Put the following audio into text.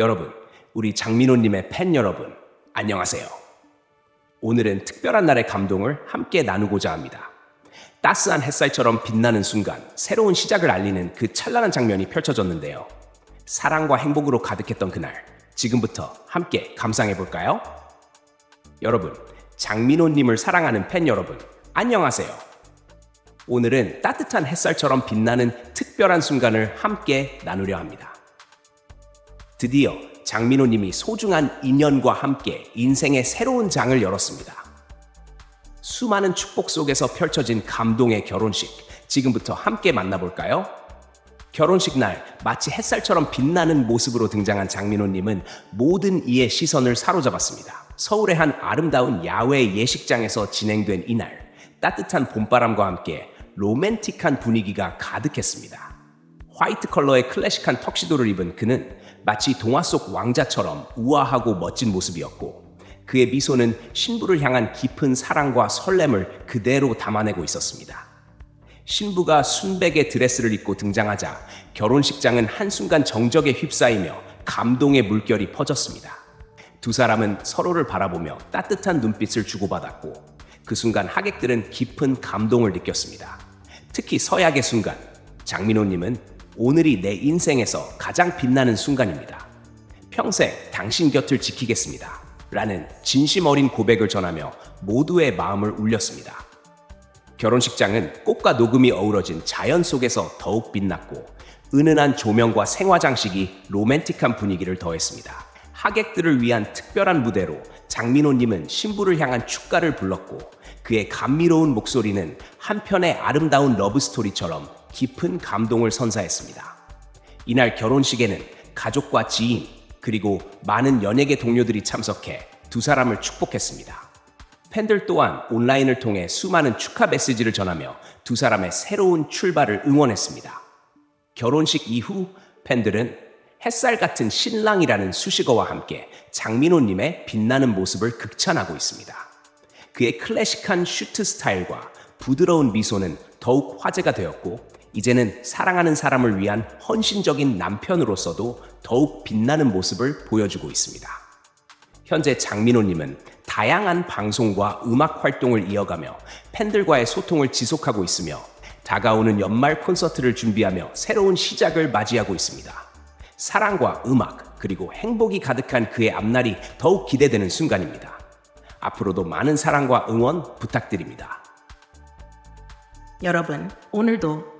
여러분, 우리 장민호님의 팬 여러분, 안녕하세요. 오늘은 특별한 날의 감동을 함께 나누고자 합니다. 따스한 햇살처럼 빛나는 순간, 새로운 시작을 알리는 그 찬란한 장면이 펼쳐졌는데요. 사랑과 행복으로 가득했던 그날, 지금부터 함께 감상해 볼까요? 여러분, 장민호님을 사랑하는 팬 여러분, 안녕하세요. 오늘은 따뜻한 햇살처럼 빛나는 특별한 순간을 함께 나누려 합니다. 드디어 장민호님이 소중한 인연과 함께 인생의 새로운 장을 열었습니다. 수많은 축복 속에서 펼쳐진 감동의 결혼식, 지금부터 함께 만나볼까요? 결혼식 날 마치 햇살처럼 빛나는 모습으로 등장한 장민호님은 모든 이의 시선을 사로잡았습니다. 서울의 한 아름다운 야외 예식장에서 진행된 이날, 따뜻한 봄바람과 함께 로맨틱한 분위기가 가득했습니다. 화이트 컬러의 클래식한 턱시도를 입은 그는 마치 동화 속 왕자처럼 우아하고 멋진 모습이었고 그의 미소는 신부를 향한 깊은 사랑과 설렘을 그대로 담아내고 있었습니다. 신부가 순백의 드레스를 입고 등장하자 결혼식장은 한순간 정적에 휩싸이며 감동의 물결이 퍼졌습니다. 두 사람은 서로를 바라보며 따뜻한 눈빛을 주고받았고 그 순간 하객들은 깊은 감동을 느꼈습니다. 특히 서약의 순간, 장민호님은 오늘이 내 인생에서 가장 빛나는 순간입니다. 평생 당신 곁을 지키겠습니다. 라는 진심 어린 고백을 전하며 모두의 마음을 울렸습니다. 결혼식장은 꽃과 녹음이 어우러진 자연 속에서 더욱 빛났고 은은한 조명과 생화 장식이 로맨틱한 분위기를 더했습니다. 하객들을 위한 특별한 무대로 장민호님은 신부를 향한 축가를 불렀고 그의 감미로운 목소리는 한편의 아름다운 러브스토리처럼 깊은 감동을 선사했습니다. 이날 결혼식에는 가족과 지인 그리고 많은 연예계 동료들이 참석해 두 사람을 축복했습니다. 팬들 또한 온라인을 통해 수많은 축하 메시지를 전하며 두 사람의 새로운 출발을 응원했습니다. 결혼식 이후 팬들은 햇살 같은 신랑이라는 수식어와 함께 장민호님의 빛나는 모습을 극찬하고 있습니다. 그의 클래식한 슈트 스타일과 부드러운 미소는 더욱 화제가 되었고, 이제는 사랑하는 사람을 위한 헌신적인 남편으로서도 더욱 빛나는 모습을 보여주고 있습니다. 현재 장민호님은 다양한 방송과 음악 활동을 이어가며 팬들과의 소통을 지속하고 있으며 다가오는 연말 콘서트를 준비하며 새로운 시작을 맞이하고 있습니다. 사랑과 음악 그리고 행복이 가득한 그의 앞날이 더욱 기대되는 순간입니다. 앞으로도 많은 사랑과 응원 부탁드립니다. 여러분, 오늘도